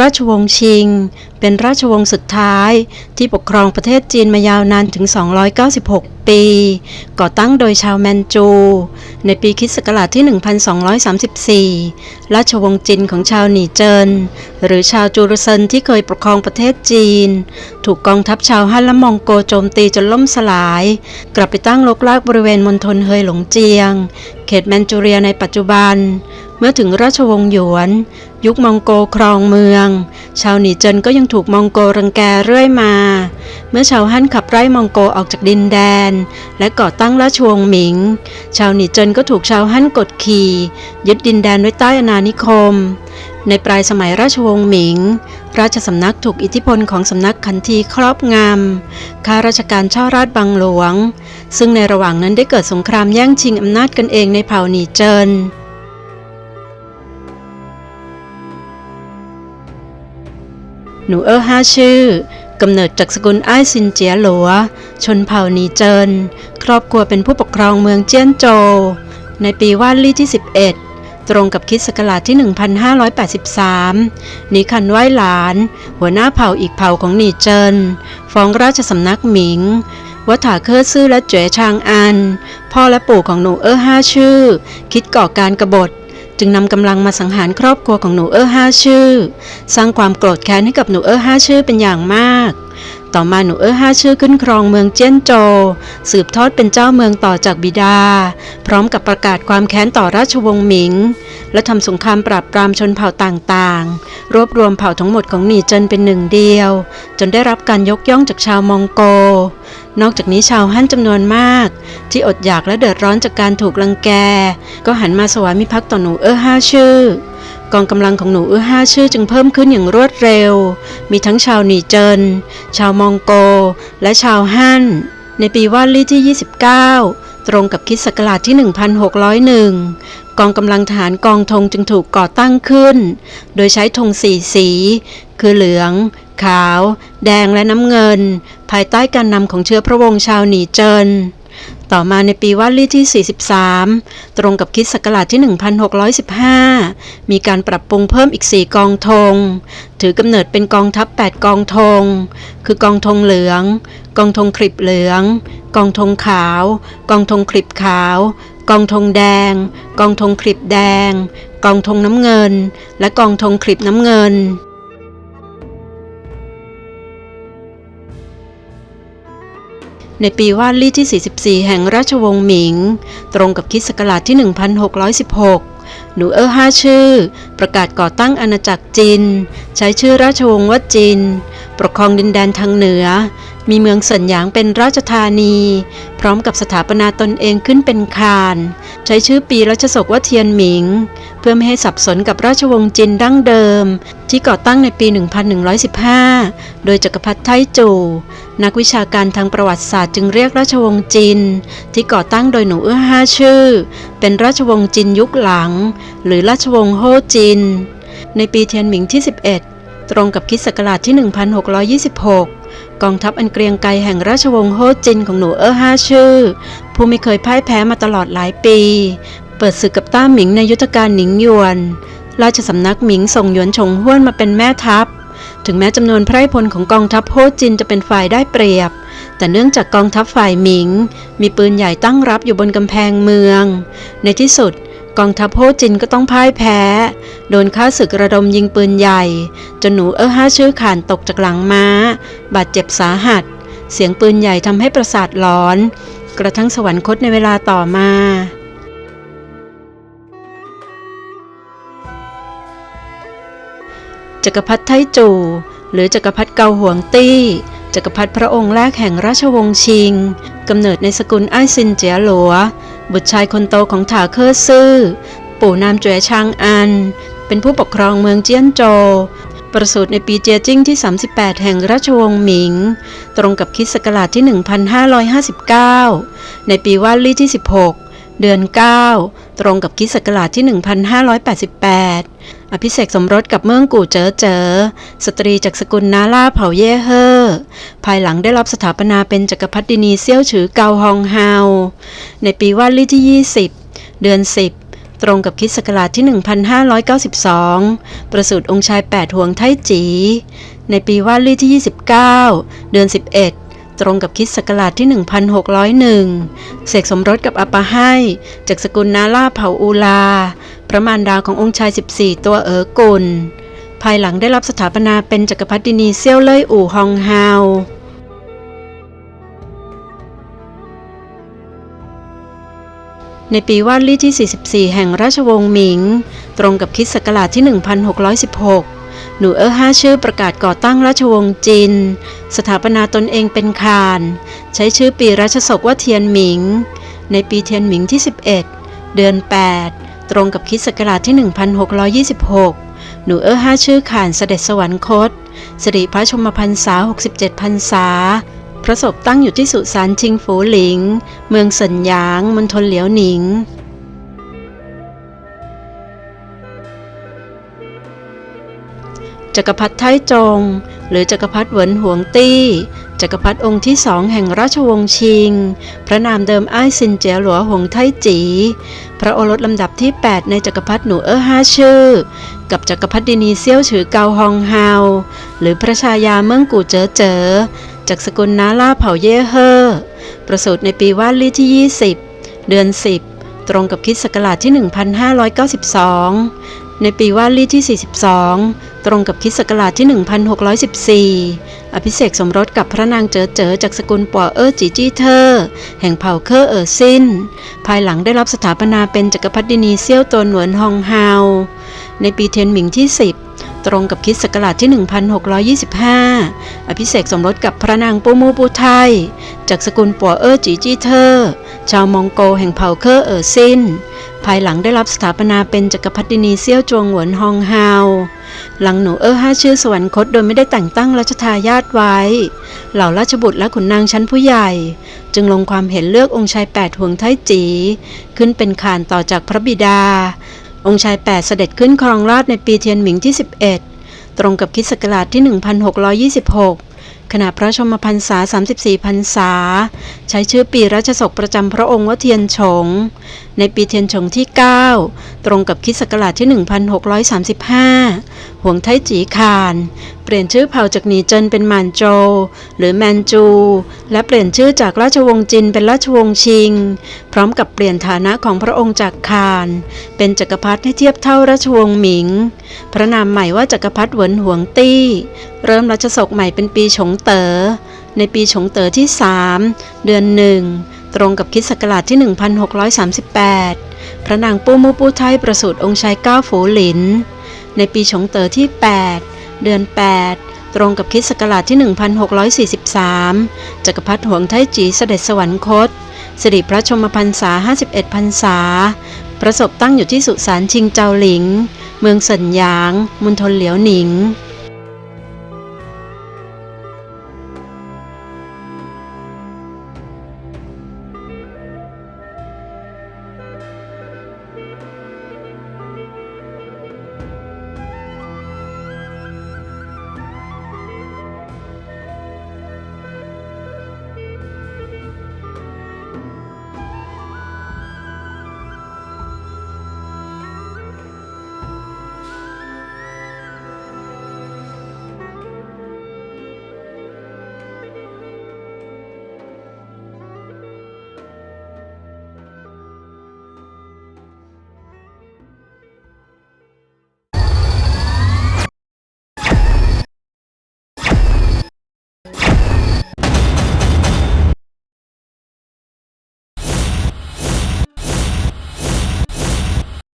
ราชวงศ์ชิง เป็นราชวงศ์สุดท้าย ที่ปกครองประเทศจีนมายาวนานถึง 296 ปี ก่อตั้งโดยชาวแมนจู ในปีคริสต์ศักราชที่ 1234 ราชวงศ์จินของชาวหนีเจิน หรือชาวจูรเซนที่เคยปกครองประเทศจีน ถูกกองทัพชาวฮั่นและมองโกโจมตีจนล่มสลาย กลับไปตั้งลกลากบริเวณมณฑลเฮยหลงเจียง เขตแมนจูเรียในปัจจุบัน เมื่อถึงราชวงศ์หยวน ยุคมองโกครองเมือง ชาวหนีเจินก็ยังถูกมองโกรังแกเรื่อยมา เมื่อชาวฮั่นขับไล่มองโกออกจากดินแดน และก่อตั้งราชวงศ์หมิง ชาวหนีเจินก็ถูกชาวฮั่นกดขี่ ยึดดินแดนไว้ใต้อาณานิคม ในปลายสมัยราชวงศ์หมิง ราชสำนักถูกอิทธิพลของสำนักขันทีครอบงำข้าราชการช่อราชบังหลวง ซึ่งในระหว่างนั้นได้เกิดสงครามแย่งชิงอำนาจกันเองในเผ่าหนีเจินหนูเออห้าชื่อกำเนิดจากสกุลอ้ายซินเจียหลัว ชนเผ่าหนีเจิน ครอบครัวเป็นผู้ปกครองเมืองเจี้ยนโจ ในปีว่านลี่ที่ 11 ตรงกับคิดศักราชที่ 1583 นีคันไหว้หลาน หัวหน้าเผ่าอีกเผ่าของหนีเจิน ฟ้องราชสำนักหมิงว่าถาเคอซื่อและเจ๋ชางอัน พ่อและปู่ของหนูเออห้าชื่อ คิดก่อการกรบฏจึงนำกำลังมาสังหารครอบครัวของหนูเออห้าชื่อ สร้างความโกรธแค้นให้กับหนูเออห้าชื่อเป็นอย่างมาก ต่อมาหนูเออห้าชื่อขึ้นครองเมืองเจี้ยนโจ สืบทอดเป็นเจ้าเมืองต่อจากบิดา พร้อมกับประกาศความแค้นต่อราชวงศ์หมิง และทำสงครามปราบปรามชนเผ่าต่างๆ รวบรวมเผ่าทั้งหมดของหนีเจินเป็นหนึ่งเดียว จนได้รับการยกย่องจากชาวมองโก นอกจากนี้ชาวฮั่นจำนวนมาก ที่อดอยากและเดือดร้อนจากการถูกลังแก ก็หันมาสวามิภักดิ์ต่อหนูเออห้าชื่อ กองกำลังของหนูเอื้อห้าชื่อจึงเพิ่มขึ้นอย่างรวดเร็ว มีทั้งชาวหนีเจิน ชาวมองโก และชาวฮั่น ในปีว่าลี่ที่ 29 ตรงกับคิดศักราชที่ 1601 กองกำลังทหารกองธงจึงถูกก่อตั้งขึ้น โดยใช้ธงสีสี คือเหลือง ขาว แดงและน้ำเงิน ภายใต้การนำของเชื้อพระวงศ์ชาวหนีเจิน ต่อมาในปีว่าลี่ที่ 43 ตรงกับคิดศักราชที่ 1615 มีการปรับปรุงเพิ่มอีก 4 กองธง ถือกำเนิดเป็นกองทัพ 8 กองธง คือกองธงเหลือง กองธงคลิบเหลือง กองธงขาว กองธงคลิบขาว กองธงแดง กองธงคลิบแดง กองธงน้ำเงิน และกองธงคลิบน้ำเงิน ในปีว่าลี่ที่ 44 แห่งราชวงศ์หมิง ตรงกับคิดศักราชที่ 1616หนูเออห้าชื่อ ประกาศก่อตั้งอาณาจักรจินใช้ชื่อราชวงศ์ว่าจินปกครองดินแดนทางเหนือ มีเมืองเซินหยางเป็นราชธานี พร้อมกับสถาปนาตนเองขึ้นเป็นคานใช้ชื่อปีรัชศกว่าเทียนหมิง เพื่อไม่ให้สับสนกับราชวงศ์จินดั้งเดิม ที่ก่อตั้งในปี 1115 โดยจักรพรรดิไทจูนักวิชาการทางประวัติศาสตร์จึงเรียกราชวงศ์จินที่ก่อตั้งโดยหนูเอื้อห้าชื่อ เป็นราชวงศ์จินยุคหลังหรือราชวงศ์โฮจิน ในปีเทียนหมิงที่ 11 ตรงกับคิดศักราชที่ 1626 กองทัพอันเกรียงไกรแห่งราชวงศ์โฮจินของหนูเอ้อห้าชื่อ ผู้ไม่เคยพ่ายแพ้มาตลอดหลายปี เปิดศึกกับต้าหมิงในยุทธการหนิงหยวน ราชสำนักหมิงส่งหยวนฉงห้วนมาเป็นแม่ทัพถึงแม้จำนวนไพร่พลของกองทัพโฮจินจะเป็นฝ่ายได้เปรียบ แต่เนื่องจากกองทัพฝ่ายหมิง มีปืนใหญ่ตั้งรับอยู่บนกำแพงเมือง ในที่สุด กองทัพโฮจินก็ต้องพ่ายแพ้ โดนข้าศึกระดมยิงปืนใหญ่ จนหนูเออห้าชื่อขานตกจากหลังม้า บาดเจ็บสาหัส เสียงปืนใหญ่ทำให้ประสาทหลอน กระทั่งสวรรคตในเวลาต่อมาจักรพรรดิไทจู หรือจักรพรรดิเกาหวงตี้จักรพรรดิพระองค์แรกแห่งราชวงศ์ชิงกำเนิดในสกุลไอซินเจียหลัว บุตรชายคนโตของถาเคอซื่อ ปู่นามจวยชางอัน เป็นผู้ปกครองเมืองเจี้ยนโจวประสูติในปีเจียจิ้งที่ 38 แห่งราชวงศ์หมิง ตรงกับคริดศักราชที่ 1559 ในปีว่าลี่ที่ 16 เดือน 9 ตรงกับคริดศักราชที่ 1588 อภิเษกสมรสกับเมืองกู่เจ๋อเจ๋อสตรีจากสกุลนาล่าเผ่าเย่เฮอภายหลังได้รับสถาปนาเป็นจักรพรรดินีเซี่ยวฉือเกาฮองเฮาในปีว่าลี่ที่ 20 เดือน 10 ตรงกับคิดศักราชที่ 1592 ประสูติองค์ชาย 8 ห่วงไทจี ในปีว่าลี่ที่ 29 เดือน 11ตรงกับคิดศักราชที่ 1601 เสกสมรสกับอัปปาไฮจากสกุลนาล่าเผ่าอูลา พระมารดาขององค์ชาย 14 ตัวเอ๋อกุล ภายหลังได้รับสถาปนาเป็นจักรพรรดินีเซี่ยวเล่ยอู่ฮองฮาวในปีว่าลี่ที่ 44 แห่งราชวงศ์หมิง ตรงกับคิดศักราชที่ 1616 หนูเอ๋อห้าชื่อประกาศก่อตั้งราชวงศ์จิน สถาปนาตนเองเป็นคาน ใช้ชื่อปีราชศกว่าเทียนหมิง ในปีเทียนหมิงที่ 11 เดือน 8 ตรงกับคิดศักราชที่ 1626 หนูเอ้อห้าชื่อขานเสด็จสวรรคต สิริพระชมพรรษา 67 พรรษา พระศพตั้งอยู่ที่สุสานชิงฝูหลิง เมืองสันยาง มณฑลเหลียวหนิง จักรพรรดิไทจง หรือจักรพรรดิเหวินหวงตี้ จักรพรรดิองค์ที่สองแห่งราชวงศ์ชิง พระนามเดิมอ้ายซินเจียหลัวหงไทจี พระโอรสลำดับที่ 8 ในจักรพรรดิหนูเอ้อห้าชื่อ กับจักรพรรดินีเซี่ยวฉือเกาฮองฮาวหรือพระชายาเมืองกู่เจ๋อเจ๋อ จากสกุลนาล่าเผ่าเย่เฮอ ประสูติในปีว่าลี่ที่ 20 เดือน 10ตรงกับคิดศักราชที่ 1592 ในปีว่าลี่ที่ 42 ตรงกับคิดศักราชที่ 1614 อภิเษกสมรสกับพระนางเจ๋อเจ๋อจากสกุลปัวเอ้อจีจี้เธอ แห่งเผ่าเคอเอ๋อซิน ภายหลังได้รับสถาปนาเป็นจักรพรรดินีเซี่ยวตวนหนวนฮองฮาวในปีเทียนหมิงที่ 10 ตรงกับคิดศักราชที่ 1625 อภิเษกสมรสกับพระนางปูมูปูไทย จากสกุลปัวเอ้อจีจี้เทอชาวมองโกแห่งเผ่าเคอเออซิน ภายหลังได้รับสถาปนาเป็นจักรพรรดินีเซี่ยวจวงหวนฮองฮาว หลังหนูเอ้อห้าชื่อสวรรคตโดยไม่ได้แต่งตั้งรัชทายาทไว้ เหล่าราชบุตรและขุนนางชั้นผู้ใหญ่ จึงลงความเห็นเลือกองค์ชายแปดห่วงไทจี ขึ้นเป็นขานต่อจากพระบิดา องค์ชายแปดเสด็จขึ้นครองราชในปีเทียนหมิงที่ 11 ตรงกับคิดศักราชที่ 1626 ขณะพระชมพรรษา 34 พรรษา ใช้ชื่อปีราชศกประจำพระองค์ว่าเทียนฉงในปีเทียนฉงที่ 9 ตรงกับคิดศักราชที่ 1635 หวงไทจีคาน เปลี่ยนชื่อเผ่าจากหนีเจินเป็นมานโจ หรือแมนจู และเปลี่ยนชื่อจากราชวงศ์จินเป็นราชวงศ์ชิง พร้อมกับเปลี่ยนฐานะของพระองค์จากคาน เป็นจักรพรรดิให้เทียบเท่าราชวงศ์หมิง พระนามใหม่ว่าจักรพรรดิเหวินหวงตี้ เริ่มรัชศกใหม่เป็นปีฉงเตอ๋อ ในปีฉงเต๋อที่ 3 เดือนหนึ่งตรงกับคิดศักราชที่ 1638 พระนางปู้มูปูไทยประสูติองค์ชายเก้าฝูหลิน ในปีฉงเต๋อที่ 8 เดือน 8 ตรงกับคิดศักราชที่ 1643 จักรพรรดิหวงไทจีเสด็จสวรรคต สิริพระชมพรรษา 51พรรษา ประสบตั้งอยู่ที่สุสานชิงเจาหลิง เมืองสันหยางมณฑลเหลียวหนิง